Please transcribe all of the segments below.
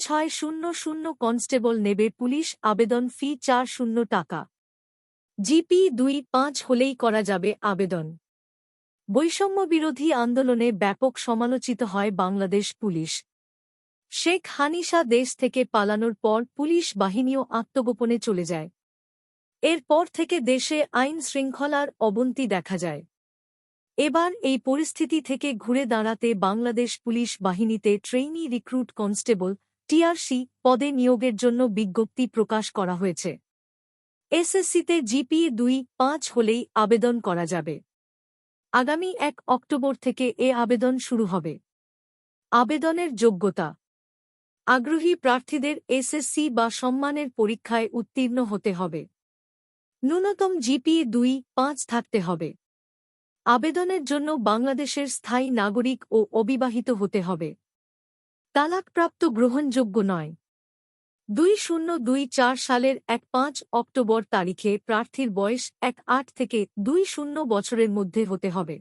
ছয় শূন্য শূন্য কনস্টেবল নেবে পুলিশ, আবেদন ফি চার শূন্য টাকা। জিপি দুই পাঁচ হলেই করা যাবে আবেদন। বৈষম্য বিরোধী আন্দোলনে ব্যাপক সমালোচিত হয় বাংলাদেশ পুলিশ। শেখ হানিসা দেশ থেকে পালানোর পর পুলিশ বাহিনীও আত্মগোপনে চলে যায়। এরপর থেকে দেশে আইন শৃঙ্খলার অবন্তি দেখা যায়। এবার এই পরিস্থিতি থেকে ঘুরে দাঁড়াতে বাংলাদেশ পুলিশ বাহিনীতে ট্রেইনি রিক্রুট কনস্টেবল টিআরসি পদে নিয়োগের জন্য বিজ্ঞপ্তি প্রকাশ করা হয়েছে। এসএসসিতে জিপি দুই, পাঁচ হলেই আবেদন করা যাবে। আগামী এক অক্টোবর থেকে এ আবেদন শুরু হবে। আবেদনের যোগ্যতা। আগ্রহী প্রার্থীদের এসএসসি বা সম্মানের পরীক্ষায় উত্তীর্ণ হতে হবে। ন্যূনতম জিপি দুই, পাঁচ থাকতে হবে। আবেদনের জন্য বাংলাদেশের স্থায়ী নাগরিক ও অবিবাহিত হতে হবে। তালাকপ্রাপ্ত গ্রহণযোগ্য নয়। দুই শূন্য দুই চার সালের এক পাঁচ অক্টোবর তারিখে প্রার্থীর বয়স এক আট থেকে দুই শূন্য বছরের মধ্যে হতে হবে।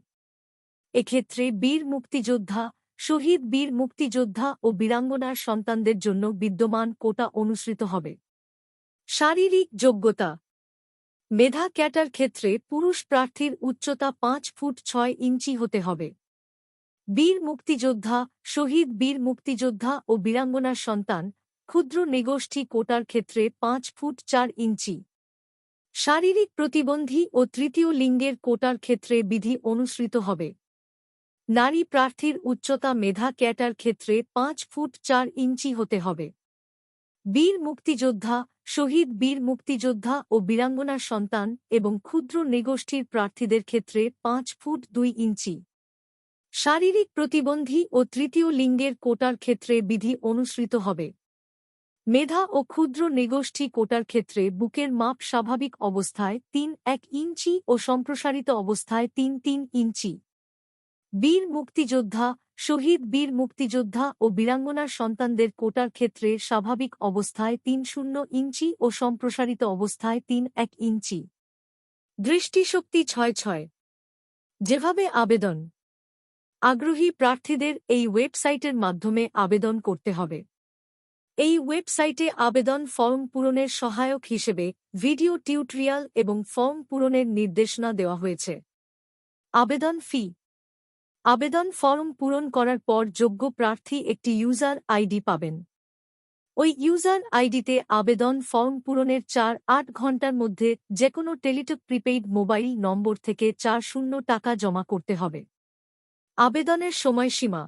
এক্ষেত্রে বীর মুক্তিযোদ্ধা, শহীদ বীর মুক্তিযোদ্ধা ও বীরাঙ্গনার সন্তানদের জন্য বিদ্যমান কোটা অনুসৃত হবে। শারীরিক যোগ্যতা। মেধা ক্যাটার ক্ষেত্রে পুরুষ প্রার্থীর উচ্চতা পাঁচ ফুট ছয় ইঞ্চি হতে হবে। বীর মুক্তিযোদ্ধা, শহীদ বীর মুক্তিযোদ্ধা ও বীরাঙ্গনার সন্তান, ক্ষুদ্র নিগোষ্ঠী কোটার ক্ষেত্রে পাঁচ ফুট চার ইঞ্চি। শারীরিক প্রতিবন্ধী ও তৃতীয় লিঙ্গের কোটার ক্ষেত্রে বিধি অনুসৃত হবে। নারী প্রার্থীর উচ্চতা মেধা ক্যাটার ক্ষেত্রে পাঁচ ফুট চার ইঞ্চি হতে হবে। বীর মুক্তিযোদ্ধা, শহীদ বীর মুক্তিযোদ্ধা ও বীরাঙ্গনার সন্তান এবং ক্ষুদ্র নিগোষ্ঠীর প্রার্থীদের ক্ষেত্রে পাঁচ ফুট দুই ইঞ্চি। শারীরিক প্রতিবন্ধী ও তৃতীয় লিঙ্গের কোটার ক্ষেত্রে বিধি অনুসৃত হবে। মেধা ও ক্ষুদ্র নিগোষ্ঠী কোটার ক্ষেত্রে বুকের মাপ স্বাভাবিক অবস্থায় তিন এক ইঞ্চি ও সম্প্রসারিত অবস্থায় তিন তিন ইঞ্চি। বীর মুক্তিযোদ্ধা, শহীদ বীর মুক্তিযোদ্ধা ও বীরাঙ্গনার সন্তানদের কোটার ক্ষেত্রে স্বাভাবিক অবস্থায় তিন শূন্য ইঞ্চি ও সম্প্রসারিত অবস্থায় তিন এক ইঞ্চি। দৃষ্টিশক্তি ছয় ছয়। যেভাবে আবেদন আগ্রহী প্রার্থীদের এই ওয়েবসাইটের মাধ্যমে আবেদন করতে হবে। এই ওয়েবসাইটে আবেদন ফর্ম পূরণের সহায়ক হিসেবে ভিডিও টিউটোরিয়াল এবং ফর্ম পূরণের নির্দেশনা দেওয়া হয়েছে। আবেদন ফি। আবেদন ফর্ম পূরণ করার পর যোগ্য প্রার্থী একটি ইউজার আইডি পাবেন। ওই ইউজার আইডিতে আবেদন ফর্ম পূরণের চার আট ঘণ্টার মধ্যে যেকোনো টেলিটক প্রিপেইড মোবাইল নম্বর থেকে চার শূন্য টাকা জমা করতে হবে। আবেদনের সময়সীমা